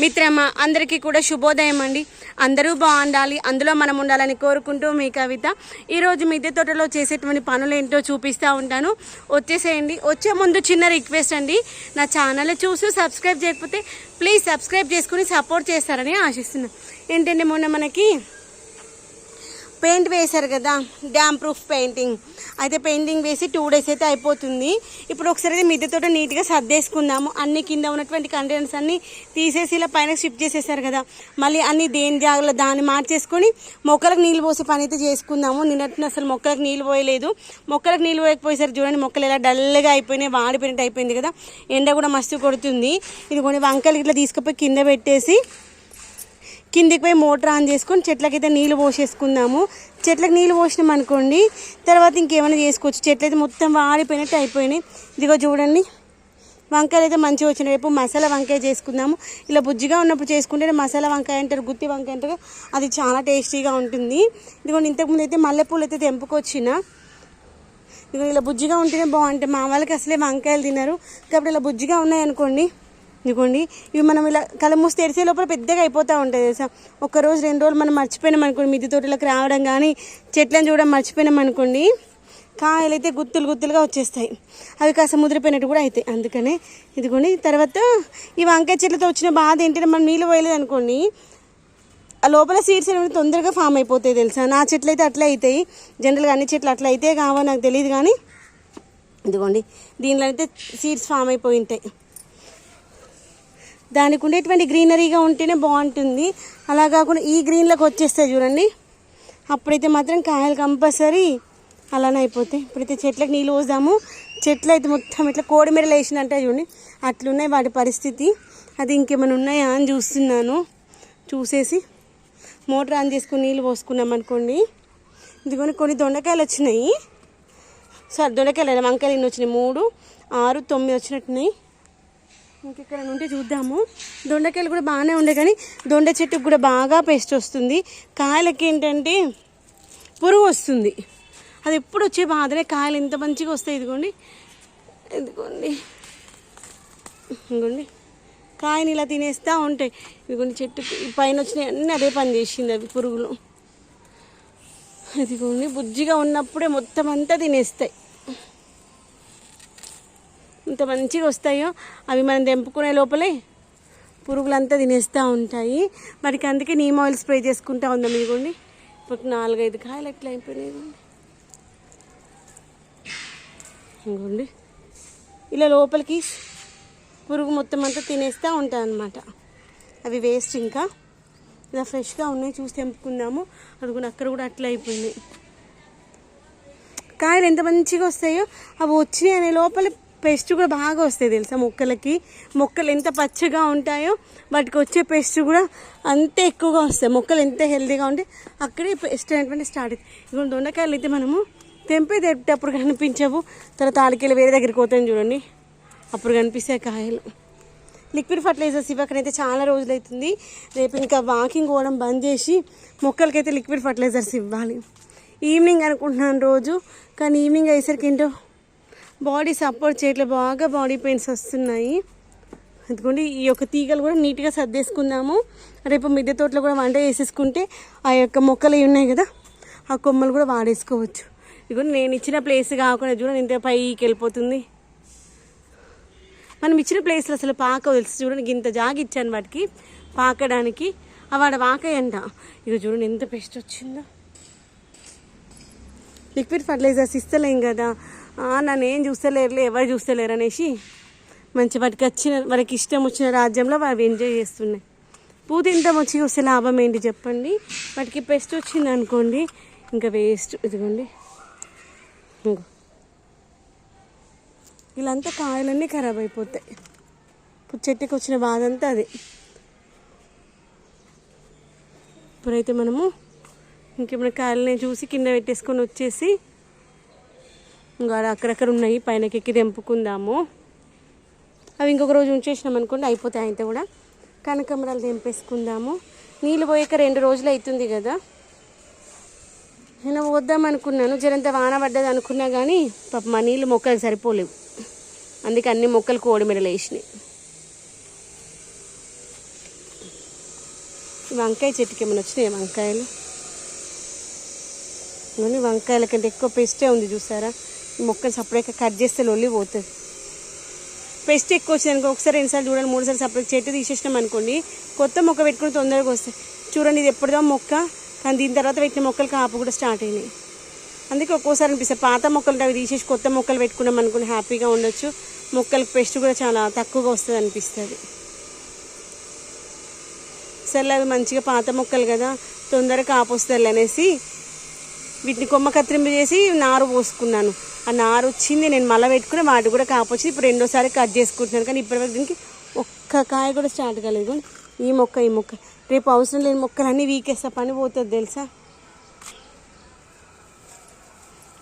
మిత్రమా అందరికీ కూడా శుభోదయం అండి. అందరూ బాగుండాలి అందులో మనం ఉండాలని కోరుకుంటూ మీ కవిత. ఈరోజు మిద్దె తోటలో చేసేటువంటి పనులు ఏంటో చూపిస్తూ ఉంటాను. వచ్చేసేయండి. వచ్చే ముందు చిన్న రిక్వెస్ట్ అండి. నా ఛానల్ చూసి సబ్స్క్రైబ్ చేయకపోతే ప్లీజ్ సబ్స్క్రైబ్ చేసుకుని సపోర్ట్ చేస్తారని ఆశిస్తున్నాను ఏంటంటే మొన్న మనకి పెయింట్ వేశారు కదా డ్యామ్ ప్రూఫ్ పెయింటింగ్. అయితే పెయింటింగ్ వేసి టూ డేస్ అయితే అయిపోతుంది. ఇప్పుడు ఒకసారి అయితే మిద్దెతో నీట్గా సర్దేసుకుందాము. అన్ని కింద ఉన్నటువంటి కంటైనర్స్ అన్ని తీసేసి ఇలా పైన షిఫ్ట్ చేసేసారు కదా. మళ్ళీ అన్ని దేని జాగ్రత్త దాన్ని మార్చేసుకొని మొక్కలకు నీళ్ళు పోసే పని అయితే చేసుకుందాము. నిన్నట్టు అసలు మొక్కలకు నీళ్ళు పోయలేదు. మొక్కలకు నీళ్ళు పోయకపోయేసరికి చూడండి మొక్కలు ఎలా డల్గా అయిపోయినాయి వాడిపోయినట్టు అయిపోయింది కదా. ఎండ కూడా మస్తు కొడుతుంది. ఇది కొన్ని వంకలు ఇట్లా తీసుకుపోయి కింద పెట్టేసి కిందికి పోయి మోటార్ ఆన్ చేసుకొని చెట్లకైతే నీళ్ళు పోసేసుకుందాము. చెట్లకు నీళ్ళు పోసినాం అనుకోండి తర్వాత ఇంకేమైనా చేసుకోవచ్చు. చెట్లు అయితే మొత్తం వాడిపోయినట్టు అయిపోయినాయి. ఇదిగో చూడండి. వంకాయలు అయితే మంచిగా వచ్చినాయి. రేపు మసాలా వంకాయ చేసుకుందాము. ఇలా బుజ్జిగా ఉన్నప్పుడు చేసుకుంటే మసాలా వంకాయ అంటారు గుత్తి వంకాయ అంటారు. అది చాలా టేస్టీగా ఉంటుంది. ఇదిగోండి ఇంతకుముందు అయితే మల్లెపూలు అయితే తెంపుకొచ్చిన. ఇదిగో ఇలా బుజ్జిగా ఉంటేనే బాగుంటాయి మా వాళ్ళకి అసలే వంకాయలు తినరు. కాబట్టి ఇలా బుజ్జిగా ఉన్నాయనుకోండి ఇదిగోండి. ఇవి మనం ఇలా కలమూసి తెరిసే లోపల పెద్దగా అయిపోతూ ఉంటాయి తెలుసా? ఒకరోజు రెండు రోజులు మనం మర్చిపోయినాం అనుకోండి మిద్దె తోటలకు రావడం కానీ చెట్లను చూడడం మర్చిపోయినాం అనుకోండి కాయలు అయితే గుత్తులు గుత్తులుగా వచ్చేస్తాయి. అవి కాస్త ముదిరిపోయినట్టు కూడా అవుతాయి అందుకనే ఇదిగోండి. తర్వాత ఈ వంకాయ చెట్లతో వచ్చిన బాధ ఏంటంటే మనం నీళ్ళు పోయలేదు అనుకోండి ఆ లోపల సీడ్స్ అనేవి తొందరగా ఫామ్ అయిపోతాయి తెలుసా? నా చెట్లు అయితే అట్లా అవుతాయి జనరల్గా అన్ని చెట్లు అట్లా అయితే కావో నాకు తెలియదు కానీ ఇదిగోండి. దీనిలో అయితే సీడ్స్ ఫామ్ అయిపోయి ఉంటాయి. దానికి ఉండేటువంటి గ్రీనరీగా ఉంటేనే బాగుంటుంది. అలా కాకుండా ఈ గ్రీన్లోకి వచ్చేస్తాయి చూడండి. అప్పుడైతే మాత్రం కాయలు కంపల్సరీ అలానే అయిపోతాయి. ఇప్పుడైతే చెట్లకు నీళ్ళు పోసాము. చెట్లు అయితే మొత్తం ఇట్లా కోడి మెడలు వేసినట్టే చూడండి. అట్లున్నాయి వాటి పరిస్థితి. అది ఇంకేమైనా ఉన్నాయా అని చూస్తున్నాను. చూసేసి మోటార్ ఆన్ చేసుకుని నీళ్ళు పోసుకున్నాం అనుకోండి. ఇదిగోని కొన్ని దొండకాయలు వచ్చినాయి. సార్ దొండకాయలు వంకాయలు ఎన్ని వచ్చినాయి? మూడు ఆరు తొమ్మిది వచ్చినట్టున్నాయి. ఇంకెక్కడ నుండి చూద్దాము. దొండకాయలు కూడా బాగానే ఉండే కానీ దొండ చెట్టుకు కూడా బాగా పేస్ట్ వస్తుంది. కాయలకి ఏంటంటే పురుగు వస్తుంది. అది ఎప్పుడు వచ్చే బాధనే కాయలు ఎంత మంచిగా వస్తాయి. ఇదిగోండి. ఇదిగోండి. ఇదిగోండి. కాయని ఇలా తినేస్తూ ఉంటాయి. ఇదిగోండి చెట్టు పైన వచ్చినాయి అన్నీ అదే పని చేసింది అవి పురుగులు. ఇదిగోండి. బుజ్జిగా ఉన్నప్పుడే మొత్తం అంతా తినేస్తాయి. ఎంత మంచిగా వస్తాయో అవి మనం తెంపుకునే లోపలే పురుగులంతా తినేస్తూ ఉంటాయి. వాటికి అందుకే నీమ్ ఆయిల్ స్ప్రే చేసుకుంటా ఉందాం ఇదిగోండి. ఇప్పుడు నాలుగైదు కాయలు ఎట్లా అయిపోయినాయి ఇదిగోండి. ఇలా లోపలికి పురుగు మొత్తం అంతా తినేస్తూ ఉంటాయి అన్నమాట. అవి వేస్ట్ ఇంకా. ఇలా ఫ్రెష్గా ఉన్నాయి చూసి తెంపుకుందాము. అది కూడా అక్కడ కూడా అట్లా అయిపోయినాయి. కాయలు ఎంత మంచిగా వస్తాయో అవి వచ్చినాయి అనే లోపల పెస్ట్ కూడా బాగా వస్తాయి తెలుసా మొక్కలకి? మొక్కలు ఎంత పచ్చగా ఉంటాయో వాటికి వచ్చే పెస్ట్ కూడా అంతే ఎక్కువగా వస్తాయి. మొక్కలు ఎంత హెల్తీగా ఉంటే అక్కడే పెస్ట్ అనేటువంటి స్టార్ట్ అవుతుంది ఇప్పుడు దొండకాయలు అయితే మనము తెంపే తెప్పేటప్పుడు కనిపించవు. తర్వాత ఆడికెళ్ళి వేరే దగ్గరికి పోతాయి చూడండి. అప్పుడు కనిపిస్తాయి కాయలు. లిక్విడ్ ఫర్టిలైజర్స్ ఇవ్వకనైతే చాలా రోజులు అవుతుంది రేపు ఇంకా వాకింగ్ పోవడం బంద్ చేసి మొక్కలకైతే లిక్విడ్ ఫర్టిలైజర్స్ ఇవ్వాలి. ఈవినింగ్ అనుకుంటున్నాను రోజు. కానీ ఈవినింగ్ అయ్యేసరికి ఏంటో బాడీ సపోర్ట్ చేయట్లేదు బాగా బాడీ పెయిన్స్ వస్తున్నాయి. అందుకోండి ఈ యొక్క తీగలు కూడా నీట్గా సర్దేసుకుందాము. రేపు మిద్దె తోటలో కూడా వంట వేసేసుకుంటే ఆ యొక్క మొక్కలు అవి ఉన్నాయి కదా ఆ కొమ్మలు కూడా వాడేసుకోవచ్చు. ఇదిగో నేను ఇచ్చిన ప్లేస్ కాకుండా చూడండి ఇంత పైకి వెళ్ళిపోతుంది. మనం ఇచ్చిన ప్లేస్లో అసలు పాక తెలుసు చూడండి ఇంత జాగి ఇచ్చాను వాటికి పాకడానికి. అవి వాడ వాకాయంట. ఇక చూడండి ఎంత పెస్ట్ వచ్చిందో. లిక్విడ్ ఫర్టిలైజర్స్ ఇస్తలేం కదా. నన్ను ఏం చూస్తలేరులే ఎవరు చూస్తలేరు అనేసి మంచి వాటికి వచ్చిన వారికి ఇష్టం వచ్చిన రాజ్యంలో అవి ఎంజాయ్ చేస్తున్నాయి. పూత ఇంత మంచిగా వస్తే లాభం ఏంటి చెప్పండి? వాటికి పెస్ట్ వచ్చింది అనుకోండి ఇంకా వేస్ట్ ఇదిగోండి. ఇంకో. ఇలాంతా కాయలన్నీ ఖరాబ్ అయిపోతాయి. ఇప్పుడు చెట్టుకి వచ్చిన బాధ అంతా అదే. ఇప్పుడైతే మనము ఇంకేమైనా కాయలని చూసి కింద పెట్టేసుకొని వచ్చేసి ఇంకా అక్కడక్కడ ఉన్నాయి పైనకి ఎక్కి తెంపుకుందాము. అవి ఇంకొక రోజు ఉంచేసినాం అనుకోండి అయిపోతాయి అయితే కూడా. కనకమరాలు తెంపేసుకుందాము. నీళ్ళు పోయాక రెండు రోజులు అవుతుంది కదా. నేను వద్దాం అనుకున్నాను జరంత వాన పడ్డది అనుకున్నా కానీ పాప మా నీళ్ళు మొక్కలు సరిపోలేవు. అందుకే అన్ని మొక్కలు కోడి మెడలు వేసినాయి. వంకాయ చెట్టుకి ఏమైనా వచ్చినాయి వంకాయలు? ఇవన్నీ వంకాయల కంటే ఎక్కువ పెస్టే ఉంది చూసారా? మొక్కలు సపరేట్గా కట్ చేస్తే లొల్లి పోతుంది. పెస్ట్ ఎక్కువ వచ్చింది అనుకో ఒకసారి రెండుసార్లు చూడండి మూడుసార్లు సపరేట్ చెట్టు తీసేసినాం అనుకోండి కొత్త మొక్క పెట్టుకుని తొందరగా వస్తాయి. చూడండి ఇది ఎప్పుడుదో మొక్క కానీ దీని తర్వాత పెట్టిన మొక్కలు కాపు కూడా స్టార్ట్ అయినాయి. అందుకే ఒక్కోసారి అనిపిస్తుంది పాత మొక్కలు అవి తీసేసి కొత్త మొక్కలు పెట్టుకున్నాం అనుకుని హ్యాపీగా ఉండొచ్చు. మొక్కలకు పెస్ట్ కూడా చాలా తక్కువగా వస్తుంది అనిపిస్తుంది. సర్లే అవి మంచిగా పాత మొక్కలు కదా తొందరగా కాపు వస్తుంది అనేసి వీటిని కొమ్మ కత్తిరింపు చేసి నారు పోసుకున్నాను. ఆ నారు వచ్చింది నేను మళ్ళీ పెట్టుకుని వాటి కూడా కాపొచ్చింది ఇప్పుడు రెండోసారి కట్ చేసుకుంటున్నాను. కానీ ఇప్పటివరకు దీనికి ఒక్క కాయ కూడా స్టార్ట్ కాలేదు. ఈ మొక్క ఈ మొక్క. రేపు అవసరం లేని మొక్కలన్నీ వీకేస్తా పని పోతుంది తెలుసా?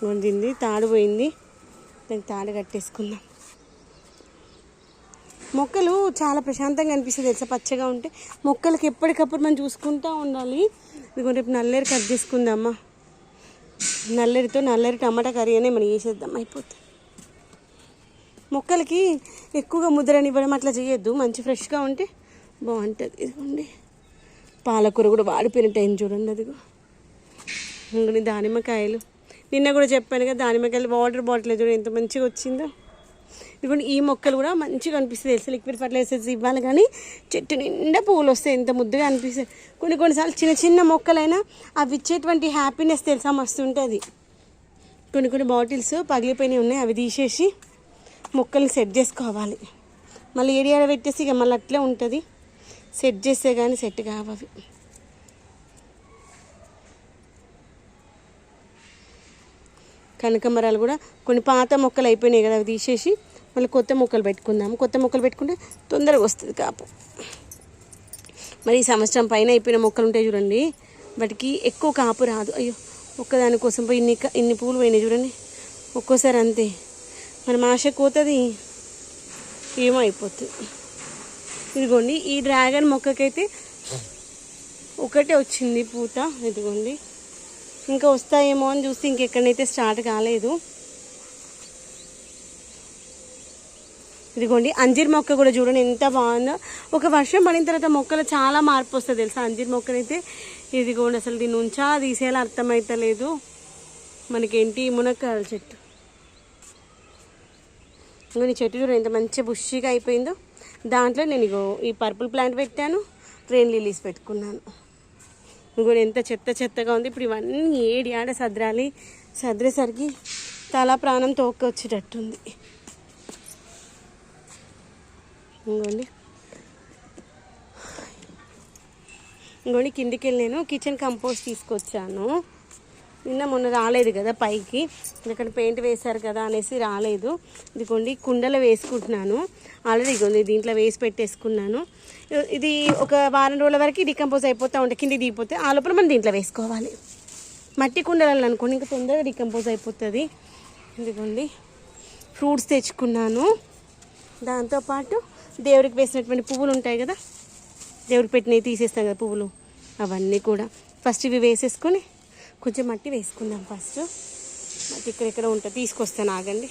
వండింది తాడు పోయింది. దానికి తాడు కట్టేసుకుందాం. మొక్కలు చాలా ప్రశాంతంగా అనిపిస్తుంది తెలుసా? పచ్చగా ఉంటే మొక్కలకి ఎప్పటికప్పుడు మనం చూసుకుంటూ ఉండాలి. ఇదిగో రేపు నల్లేరు కట్ చేసుకుందామా? నల్లరితో నల్లరి టమాటా కర్రీ అనే మనం చేసేద్దాం అయిపోతుంది మొక్కలకి ఎక్కువగా ముద్రనివ్వడం అట్లా చేయొద్దు మంచి ఫ్రెష్గా ఉంటే బాగుంటుంది. ఇదిగోండి. పాలకూర కూడా వాడిపోయిన టైం చూడండి అదిగో. ఇంకొని దానిమ్మకాయలు. నిన్న కూడా చెప్పాను కదా దానిమ్మకాయలు వాటర్ బాటిల్ చూడండి ఎంత మంచిగా వచ్చిందో. ఇదిగోండి ఈ మొక్కలు కూడా మంచిగా అనిపిస్తుంది తెలుసు? లిక్విడ్ ఫర్టిలైజర్స్ ఇవ్వాలి కానీ చెట్టు నిండా పువ్వులు వస్తాయి. ఎంత ముద్దుగా అనిపిస్తుంది కొన్ని కొన్నిసార్లు చిన్న చిన్న మొక్కలైనా అవి ఇచ్చేటువంటి హ్యాపీనెస్ తెలుసా? మస్తు ఉంటుంది. కొన్ని కొన్ని బాటిల్స్ పగిలిపోయినవి ఉన్నాయి. అవి తీసేసి మొక్కల్ని సెట్ చేసుకోవాలి. మళ్ళీ ఏడియాడ పెట్టేసి ఇక మళ్ళీ అట్లే ఉంటుంది. సెట్ చేస్తే కానీ సెట్ కావవి కనకమరాలు కూడా కొన్ని పాత మొక్కలు అయిపోయినాయి కదా అవి తీసేసి మళ్ళీ కొత్త మొక్కలు పెట్టుకుందాము కొత్త మొక్కలు పెట్టుకుంటే తొందరగా వస్తుంది కాపు. మరి ఈ సంవత్సరం పైన అయిపోయిన మొక్కలు ఉంటాయి చూడండి. వాటికి ఎక్కువ కాపు రాదు. అయ్యో ఒక్కదాని కోసం పోయి ఇన్ని ఇన్ని పూలు పోయినాయి చూడండి. ఒక్కోసారి అంతే. మరి ఆశ కోతది. ఏమో అయిపోతుంది ఇదిగోండి ఈ డ్రాగన్ మొక్కకైతే ఒకటే వచ్చింది పూత. ఇదిగోండి. ఇంకా వస్తాయేమో అని చూస్తే ఇంకెక్కడైతే స్టార్ట్ కాలేదు. ఇదిగోండి అంజీర్ మొక్క కూడా చూడండి ఎంత బాగుందో. ఒక వర్షం పడిన తర్వాత మొక్కలు చాలా మార్పు వస్తుంది తెలుసా? అంజీర్ మొక్కనైతే ఇదిగోండి అసలు దీని నుంచా తీసేలా అర్థమైతలేదు. మనకేంటి? మునక్కాయల చెట్టు. ఇంకో నీ చెట్టు చూడండి ఎంత మంచి బుషిగా అయిపోయిందో. దాంట్లో నేను ఇగో ఈ పర్పుల్ ప్లాంట్ పెట్టాను ట్రైన్ లిలీస్ పెట్టుకున్నాను. ఇంకోటి ఎంత చెత్త చెత్తగా ఉంది. ఇప్పుడు ఇవన్నీ ఏడి ఆడ సదరాలి. సదిరేసరికి తల ప్రాణం తోక వచ్చేటట్టుంది ఇంకోండి ఇంకోండి కిందికి వెళ్ళి నేను కిచెన్ కంపోస్ట్ తీసుకొచ్చాను. నిన్న మొన్న రాలేదు కదా పైకి. ఇక్కడ పెయింట్ వేశారు కదా అనేసి రాలేదు. ఇదిగోండి కుండలో వేసుకుంటున్నాను. ఆల్రెడీ ఇదిగోండి దీంట్లో వేసి పెట్టేసుకున్నాను. ఇది ఒక వారం రోజుల వరకు డికంపోజ్ అయిపోతూ ఉంటే కింది దిగిపోతే ఆ లోపల మనం దీంట్లో వేసుకోవాలి. మట్టి కుండలలో అనుకోండి ఇంకా తొందరగా డికంపోజ్ అయిపోతుంది. ఇదిగోండి ఫ్రూట్స్ తెచ్చుకున్నాను. దాంతోపాటు దేవుడికి వేసినటువంటి పువ్వులు ఉంటాయి కదా? దేవుడికి పెట్టినవి తీసేస్తాం కదా పువ్వులు. అవన్నీ కూడా ఫస్ట్ ఇవి వేసేసుకొని కొంచెం మట్టి వేసుకుందాం ఫస్ట్. మట్టి ఇక్కడ ఇక్కడ ఉంటుంది తీసుకొస్తాను ఆగండి.